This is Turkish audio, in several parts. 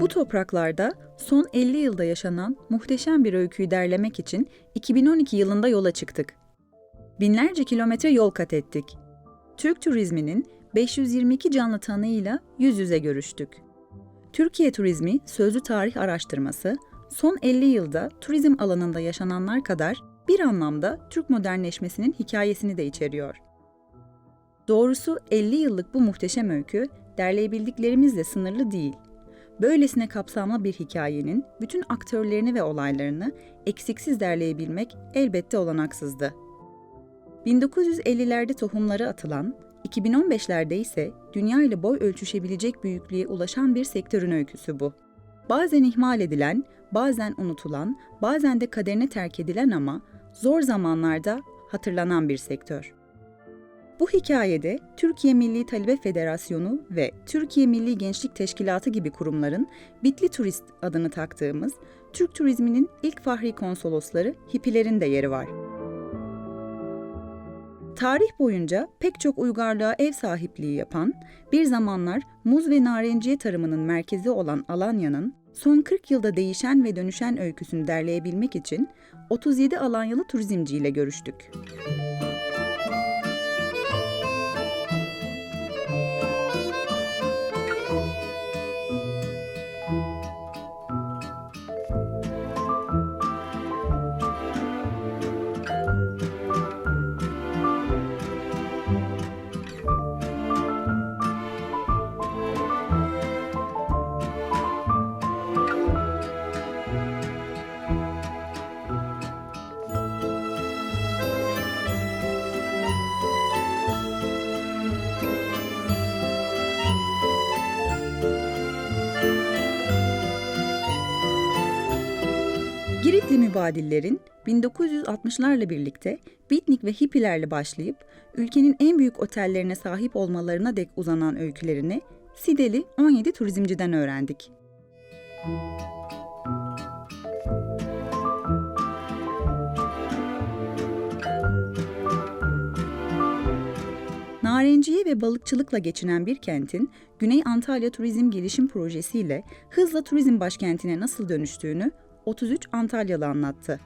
Bu topraklarda son 50 yılda yaşanan muhteşem bir öyküyü derlemek için 2012 yılında yola çıktık. Binlerce kilometre yol kat ettik. Türk turizminin 522 canlı tanığıyla yüz yüze görüştük. Türkiye Turizmi Sözlü Tarih Araştırması, son 50 yılda turizm alanında yaşananlar kadar bir anlamda Türk modernleşmesinin hikayesini de içeriyor. Doğrusu 50 yıllık bu muhteşem öykü derleyebildiklerimizle sınırlı değil. Böylesine kapsamlı bir hikayenin bütün aktörlerini ve olaylarını eksiksiz derleyebilmek elbette olanaksızdı. 1950'lerde tohumları atılan, 2015'lerde ise dünya ile boy ölçüşebilecek büyüklüğe ulaşan bir sektörün öyküsü bu. Bazen ihmal edilen, bazen unutulan, bazen de kaderine terk edilen ama zor zamanlarda hatırlanan bir sektör. Bu hikayede Türkiye Milli Talebe Federasyonu ve Türkiye Milli Gençlik Teşkilatı gibi kurumların Bitli Turist adını taktığımız Türk turizminin ilk fahri konsolosları hippilerin de yeri var. Tarih boyunca pek çok uygarlığa ev sahipliği yapan, bir zamanlar muz ve narenciye tarımının merkezi olan Alanya'nın son 40 yılda değişen ve dönüşen öyküsünü derleyebilmek için 37 Alanyalı turizmciyle görüştük. Giritli mübadillerin 1960'larla birlikte Bitnik ve hippilerle başlayıp ülkenin en büyük otellerine sahip olmalarına dek uzanan öykülerini Sideli 17 turizmciden öğrendik. Narenciye ve balıkçılıkla geçinen bir kentin Güney Antalya Turizm Gelişim Projesi ile hızla turizm başkentine nasıl dönüştüğünü 33 Antalyalı anlattı.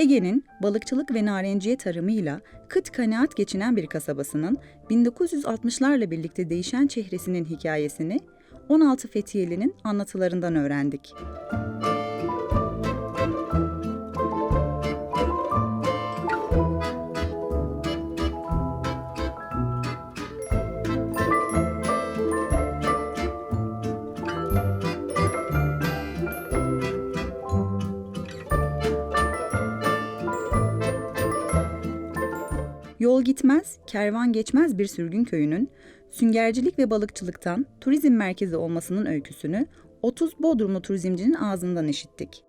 Ege'nin balıkçılık ve narenciye tarımıyla kıt kanaat geçinen bir kasabasının 1960'larla birlikte değişen çehresinin hikayesini 16 Fethiyeli'nin anlatılarından öğrendik. Yol gitmez, kervan geçmez bir sürgün köyünün süngercilik ve balıkçılıktan turizm merkezi olmasının öyküsünü 30 Bodrumlu turizmcinin ağzından işittik.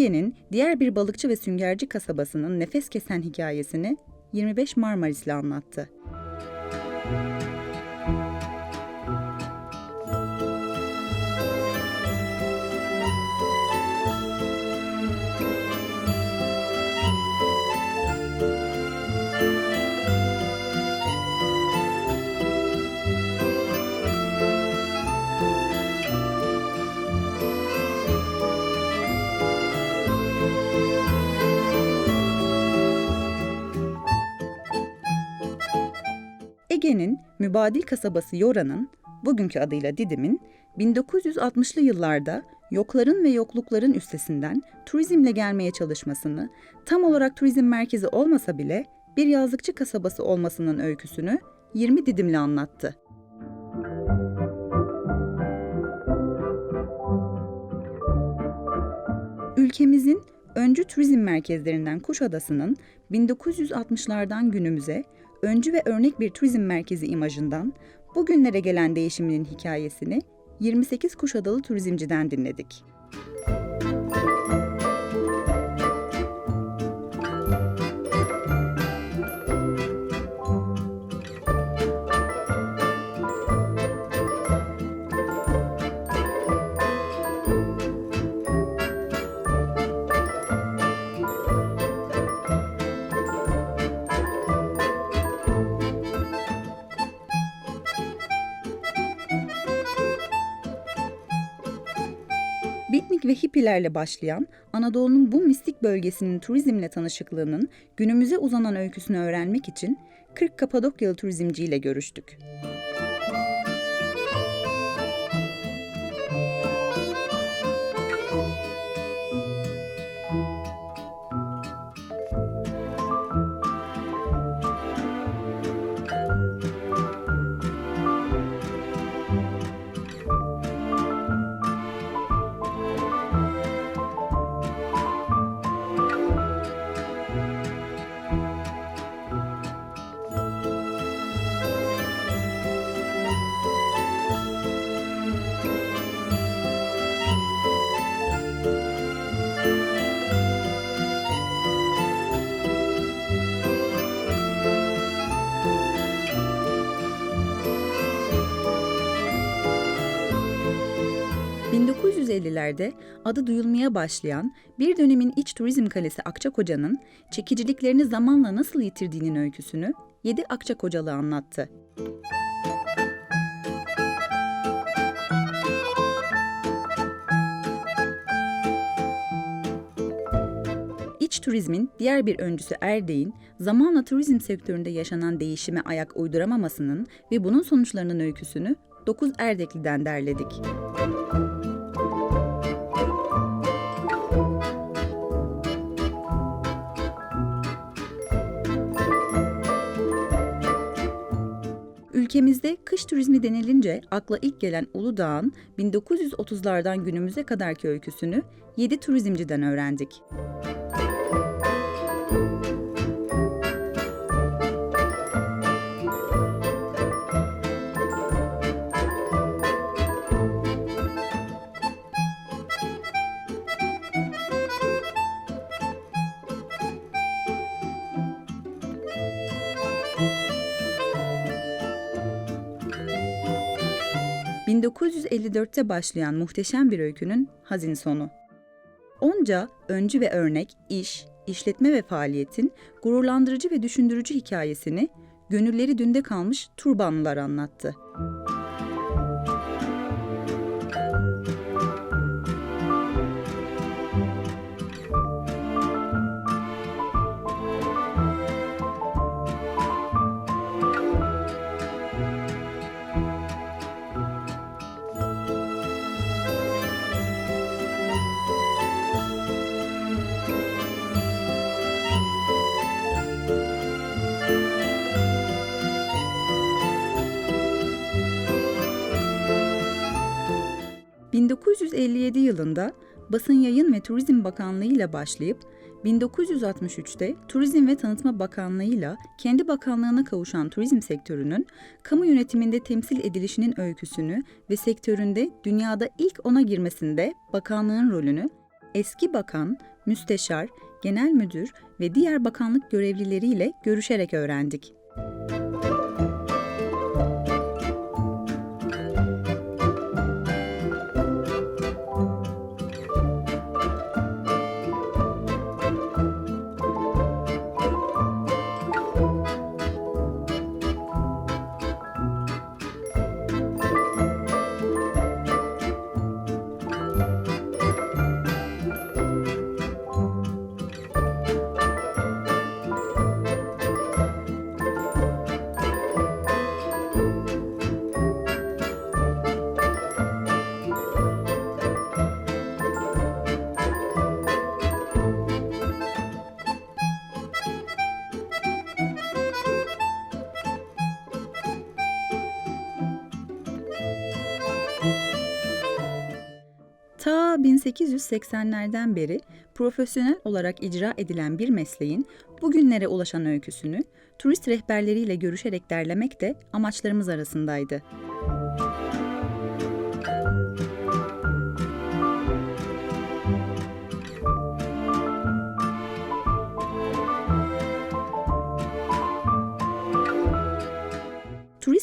Ege'nin diğer bir balıkçı ve süngerci kasabasının nefes kesen hikayesini 25 Marmaris'le anlattı. Ege'nin mübadil kasabası Yora'nın, bugünkü adıyla Didim'in, 1960'lı yıllarda yokların ve yoklukların üstesinden turizmle gelmeye çalışmasını, tam olarak turizm merkezi olmasa bile bir yazlıkçı kasabası olmasının öyküsünü 20 Didimli anlattı. Ülkemizin öncü turizm merkezlerinden Kuşadası'nın 1960'lardan günümüze öncü ve örnek bir turizm merkezi imajından bugünlere gelen değişiminin hikayesini 28 Kuşadalı turizmciden dinledik. Bitnik ve hippilerle başlayan Anadolu'nun bu mistik bölgesinin turizmle tanışıklığının günümüze uzanan öyküsünü öğrenmek için 40 Kapadokyalı turizmciyle görüştük. ...1950'lerde adı duyulmaya başlayan bir dönemin iç turizm kalesi Akçakoca'nın çekiciliklerini zamanla nasıl yitirdiğinin öyküsünü 7 Akçakocalı anlattı. İç turizmin diğer bir öncüsü Erdek'in zamanla turizm sektöründe yaşanan değişime ayak uyduramamasının ve bunun sonuçlarının öyküsünü 9 Erdekli'den derledik. Ülkemizde kış turizmi denilince akla ilk gelen Uludağ'ın 1930'lardan günümüze kadarki öyküsünü 7 turizmciden öğrendik. ...1954'te başlayan muhteşem bir öykünün hazin sonu. Onca öncü ve örnek iş, işletme ve faaliyetin gururlandırıcı ve düşündürücü hikayesini gönülleri dünde kalmış Turbanlılar anlattı. ...1957 yılında Basın Yayın ve Turizm Bakanlığı ile başlayıp 1963'te Turizm ve Tanıtma Bakanlığı ile kendi bakanlığına kavuşan turizm sektörünün kamu yönetiminde temsil edilişinin öyküsünü ve sektöründe dünyada ilk ona girmesinde bakanlığın rolünü eski bakan, müsteşar, genel müdür ve diğer bakanlık görevlileriyle görüşerek öğrendik. 1880'lerden beri profesyonel olarak icra edilen bir mesleğin bugünlere ulaşan öyküsünü turist rehberleriyle görüşerek derlemek de amaçlarımız arasındaydı.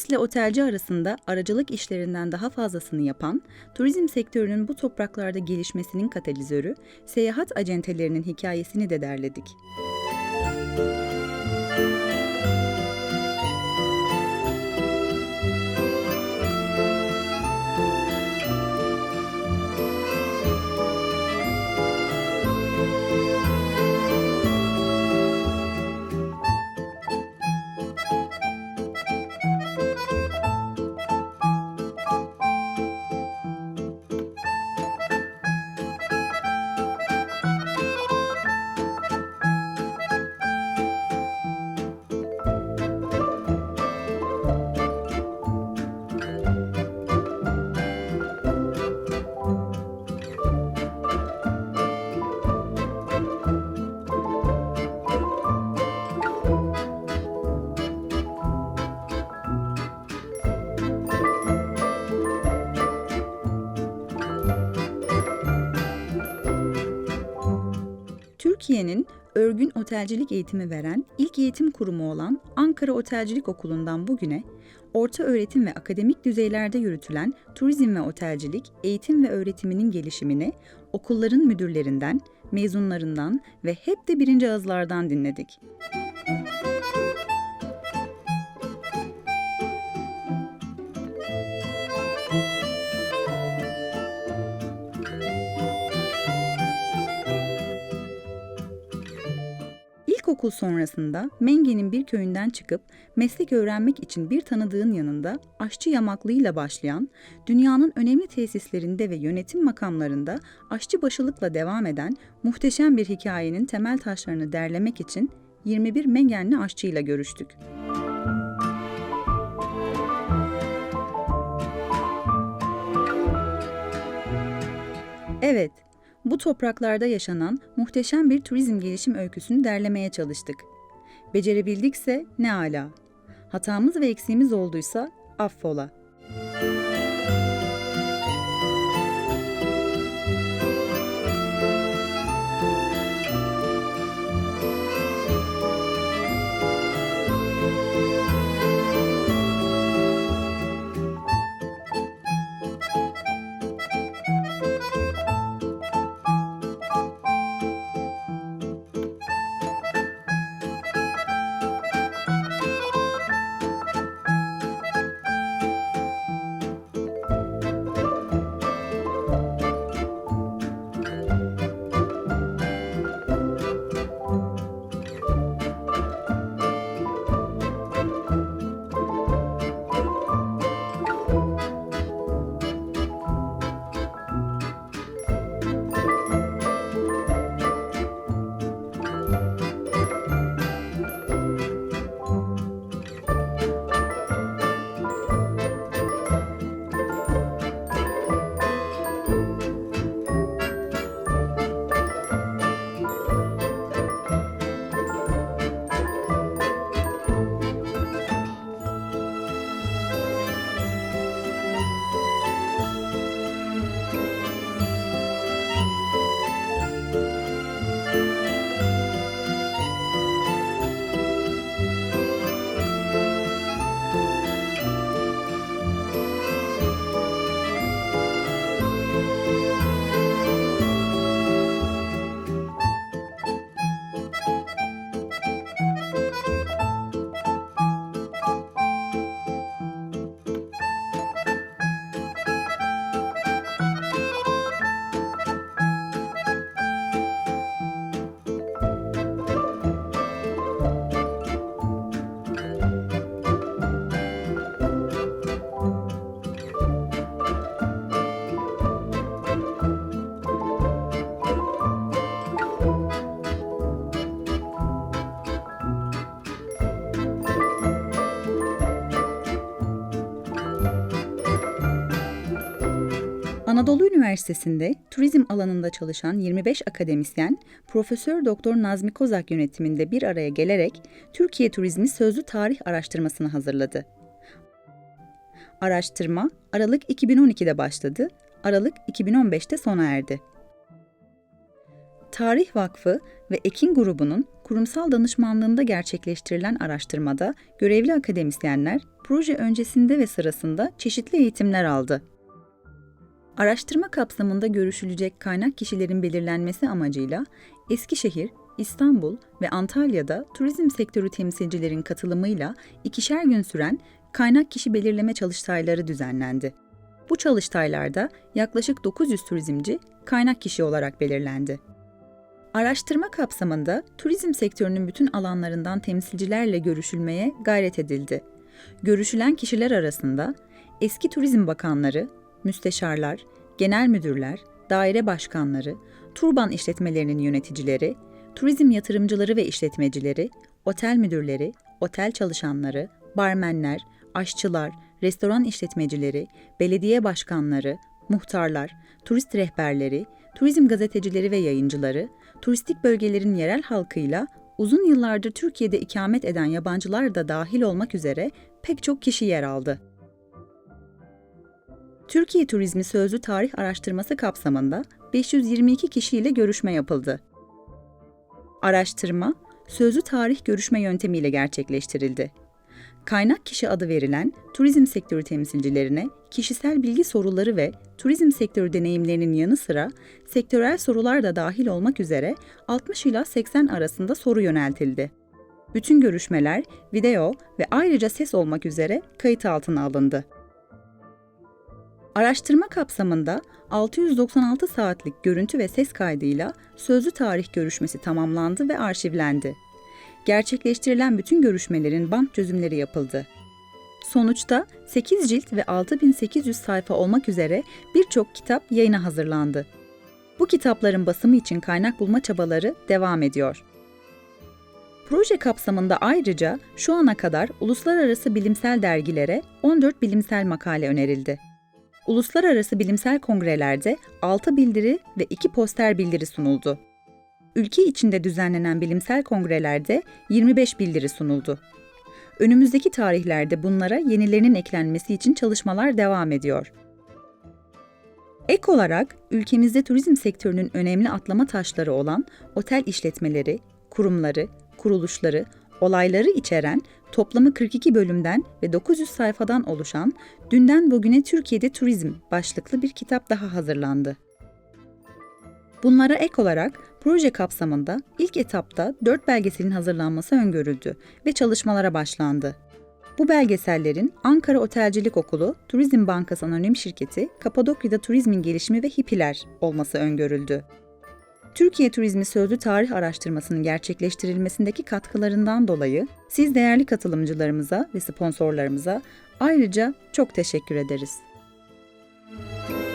Turistle otelci arasında aracılık işlerinden daha fazlasını yapan, turizm sektörünün bu topraklarda gelişmesinin katalizörü, seyahat acentelerinin hikayesini de derledik. Türkiye'nin örgün otelcilik eğitimi veren ilk eğitim kurumu olan Ankara Otelcilik Okulu'ndan bugüne orta öğretim ve akademik düzeylerde yürütülen turizm ve otelcilik eğitim ve öğretiminin gelişimini okulların müdürlerinden, mezunlarından ve hep de birinci ağızlardan dinledik. İlkokul sonrasında Menge'nin bir köyünden çıkıp meslek öğrenmek için bir tanıdığın yanında aşçı yamaklığıyla başlayan, dünyanın önemli tesislerinde ve yönetim makamlarında aşçı başılıkla devam eden muhteşem bir hikayenin temel taşlarını derlemek için 21 Mengenli aşçıyla görüştük. Evet, bu topraklarda yaşanan muhteşem bir turizm gelişim öyküsünü derlemeye çalıştık. Becerebildikse ne ala. Hatamız ve eksiğimiz olduysa affola. Anadolu Üniversitesi'nde turizm alanında çalışan 25 akademisyen, Profesör Doktor Nazmi Kozak yönetiminde bir araya gelerek Türkiye Turizmi Sözlü Tarih Araştırmasını hazırladı. Araştırma Aralık 2012'de başladı, Aralık 2015'te sona erdi. Tarih Vakfı ve Ekin grubunun kurumsal danışmanlığında gerçekleştirilen araştırmada görevli akademisyenler proje öncesinde ve sırasında çeşitli eğitimler aldı. Araştırma kapsamında görüşülecek kaynak kişilerin belirlenmesi amacıyla Eskişehir, İstanbul ve Antalya'da turizm sektörü temsilcilerin katılımıyla ikişer gün süren kaynak kişi belirleme çalıştayları düzenlendi. Bu çalıştaylarda yaklaşık 900 turizmci kaynak kişi olarak belirlendi. Araştırma kapsamında turizm sektörünün bütün alanlarından temsilcilerle görüşülmeye gayret edildi. Görüşülen kişiler arasında eski turizm bakanları, müsteşarlar, genel müdürler, daire başkanları, turban işletmelerinin yöneticileri, turizm yatırımcıları ve işletmecileri, otel müdürleri, otel çalışanları, barmenler, aşçılar, restoran işletmecileri, belediye başkanları, muhtarlar, turist rehberleri, turizm gazetecileri ve yayıncıları, turistik bölgelerin yerel halkıyla uzun yıllardır Türkiye'de ikamet eden yabancılar da dahil olmak üzere pek çok kişi yer aldı. Türkiye Turizmi Sözlü Tarih Araştırması kapsamında 522 kişiyle görüşme yapıldı. Araştırma, sözlü tarih görüşme yöntemiyle gerçekleştirildi. Kaynak kişi adı verilen turizm sektörü temsilcilerine kişisel bilgi soruları ve turizm sektörü deneyimlerinin yanı sıra sektörel sorular da dahil olmak üzere 60 ila 80 arasında soru yöneltildi. Bütün görüşmeler video ve ayrıca ses olmak üzere kayıt altına alındı. Araştırma kapsamında 696 saatlik görüntü ve ses kaydıyla sözlü tarih görüşmesi tamamlandı ve arşivlendi. Gerçekleştirilen bütün görüşmelerin bank çözümleri yapıldı. Sonuçta 8 cilt ve 6800 sayfa olmak üzere birçok kitap yayına hazırlandı. Bu kitapların basımı için kaynak bulma çabaları devam ediyor. Proje kapsamında ayrıca şu ana kadar uluslararası bilimsel dergilere 14 bilimsel makale önerildi. Uluslararası bilimsel kongrelerde 6 bildiri ve 2 poster bildiri sunuldu. Ülke içinde düzenlenen bilimsel kongrelerde 25 bildiri sunuldu. Önümüzdeki tarihlerde bunlara yenilerinin eklenmesi için çalışmalar devam ediyor. Ek olarak ülkemizde turizm sektörünün önemli atlama taşları olan otel işletmeleri, kurumları, kuruluşları, olayları içeren toplamı 42 bölümden ve 900 sayfadan oluşan Dünden Bugüne Türkiye'de Turizm başlıklı bir kitap daha hazırlandı. Bunlara ek olarak proje kapsamında ilk etapta 4 belgeselin hazırlanması öngörüldü ve çalışmalara başlandı. Bu belgesellerin Ankara Otelcilik Okulu, Turizm Bankası Anonim Şirketi, Kapadokya'da Turizmin Gelişimi ve Hippiler olması öngörüldü. Türkiye Turizmi Sözlü Tarih Araştırmasının gerçekleştirilmesindeki katkılarından dolayı siz değerli katılımcılarımıza ve sponsorlarımıza ayrıca çok teşekkür ederiz. Müzik